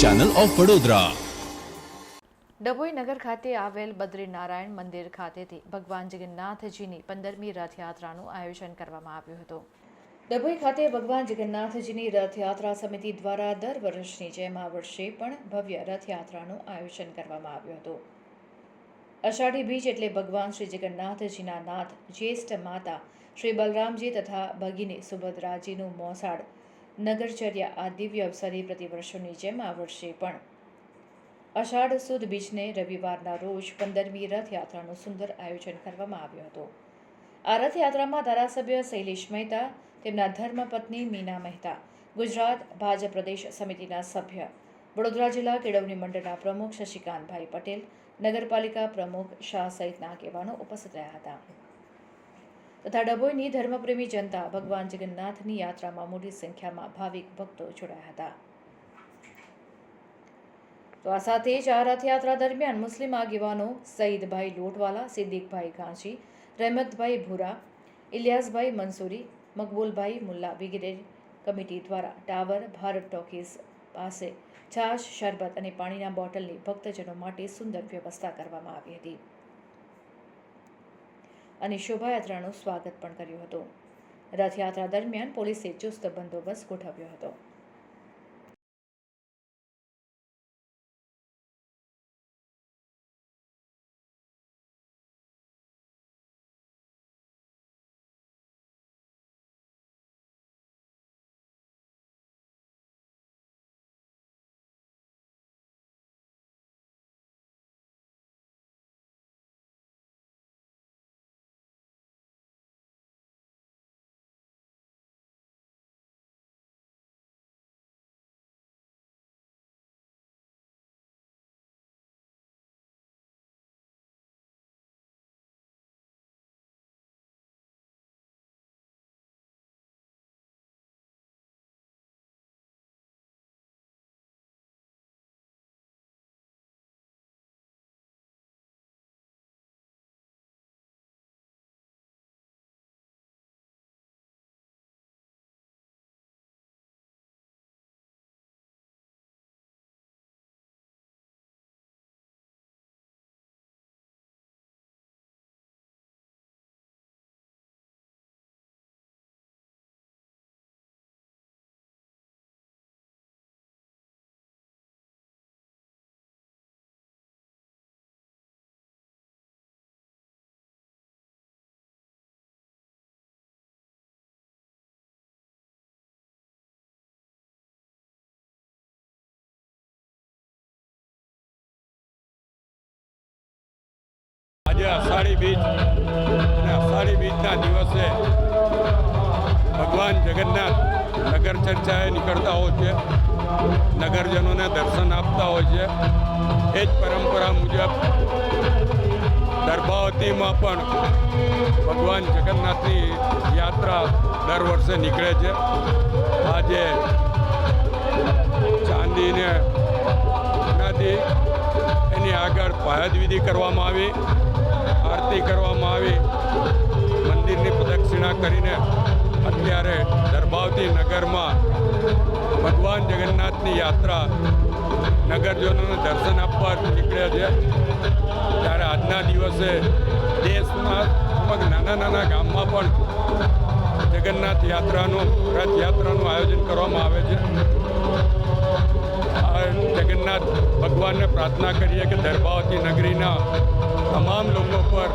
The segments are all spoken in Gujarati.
ચેનલ ઓફ વડોદરા ડભોઈ નગર ખાતે આવેલ બદ્રીનારાયણ મંદિર ખાતેથી ભગવાન જગન્નાથજીની પંદરમી રથયાત્રાનું આયોજન કરવામાં આવ્યું હતું. ડભોઈ ખાતે ભગવાન જગન્નાથજીની રથયાત્રા સમિતિ દ્વારા દર વર્ષની જેમ આ વર્ષે પણ ભવ્ય રથયાત્રાનું આયોજન કરવામાં આવ્યું હતું. અષાઢી બીજ એટલે ભગવાન શ્રી જગન્નાથજીના નાથ, જ્યેષ્ઠ માતા, શ્રી બલરામજી તથા ભગિની સુભદ્રાજીનું મોસાળ નગરચર્યા આ દિવ્ય અવસરે પ્રતિવર્ષોની જેમ આ વર્ષે પણ અષાઢ સુદ બીજને રવિવારના રોજ પંદરમી રથયાત્રાનું સુંદર આયોજન કરવામાં આવ્યું હતું. આ રથયાત્રામાં ધારાસભ્ય શૈલેષ મહેતા, તેમના ધર્મપત્ની મીના મહેતા, ગુજરાત ભાજપ પ્રદેશ સમિતિના સભ્ય, વડોદરા જિલ્લા કેળવણી મંડળના પ્રમુખ શશિકાંતભાઈ પટેલ, નગરપાલિકા પ્રમુખ શાહ સહિતના આગેવાનો ઉપસ્થિત રહ્યા હતા. તથા ડભોઈની ધર્મપ્રેમી જનતા ભગવાન જગન્નાથની યાત્રામાં મોટી સંખ્યામાં ભાવિક ભક્તો જોડાયા હતા. તો આ સાથે જ આ રથયાત્રા દરમિયાન મુસ્લિમ આગેવાનો સઈદભાઈ લોટવાલા, સિદ્દીકભાઈ ઘાંચી રહેમતભાઈ ભૂરા, ઇલિયાસભાઈ મંસૂરી, મકબૂલભાઈ મુલ્લા વગેરે કમિટી દ્વારા ટાવર, ભારત ટોકીઝ પાસે છાશ, શરબત અને પાણીના બોટલની ભક્તજનો માટે સુંદર વ્યવસ્થા કરવામાં આવી હતી. અને શોભાયાત્રાનું સ્વાગત પણ કર્યું હતું. રથયાત્રા દરમિયાન પોલીસે ચુસ્ત બંદોબસ્ત ગોઠવ્યો હતો. આજે અષાઢી બીજ અને અષાઢી બીજના દિવસે ભગવાન જગન્નાથ નગર ચર્ચાએ નીકળતા હોય છે. નગરજનોને દર્શન આપતા હોય છે. એ જ પરંપરા મુજબ દર્ભાવતીમાં પણ ભગવાન જગન્નાથની યાત્રા દર વર્ષે નીકળે છે. આજે ચાંદીને એની આગળ પાયદ વિધિ કરવામાં આવી. આરતી કરવામાં આવી. મંદિરની પ્રદક્ષિણા કરીને અત્યારે દરબાવતી નગરમાં ભગવાન જગન્નાથની યાત્રા નગરજનોને દર્શન આપવા નીકળ્યા છે. ત્યારે આજના દિવસે દેશમાં નાના નાના ગામમાં પણ જગન્નાથ યાત્રાનું રથયાત્રાનું આયોજન કરવામાં આવે છે. ભગવાનને પ્રાર્થના કરીએ કે દરબાવતી નગરીના તમામ લોકો પર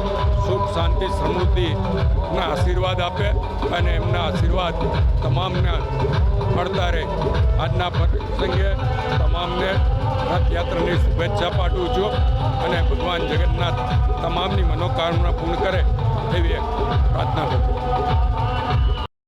સુખ, શાંતિ સમૃદ્ધિના આશીર્વાદ આપે અને એમના આશીર્વાદ તમામને મળતા રહે. આજના પ્રસંગે તમામને રથયાત્રાની શુભેચ્છા પાઠવું છું અને ભગવાન જગન્નાથ તમામની મનોકામના પૂર્ણ કરે એવી એક પ્રાર્થના કરું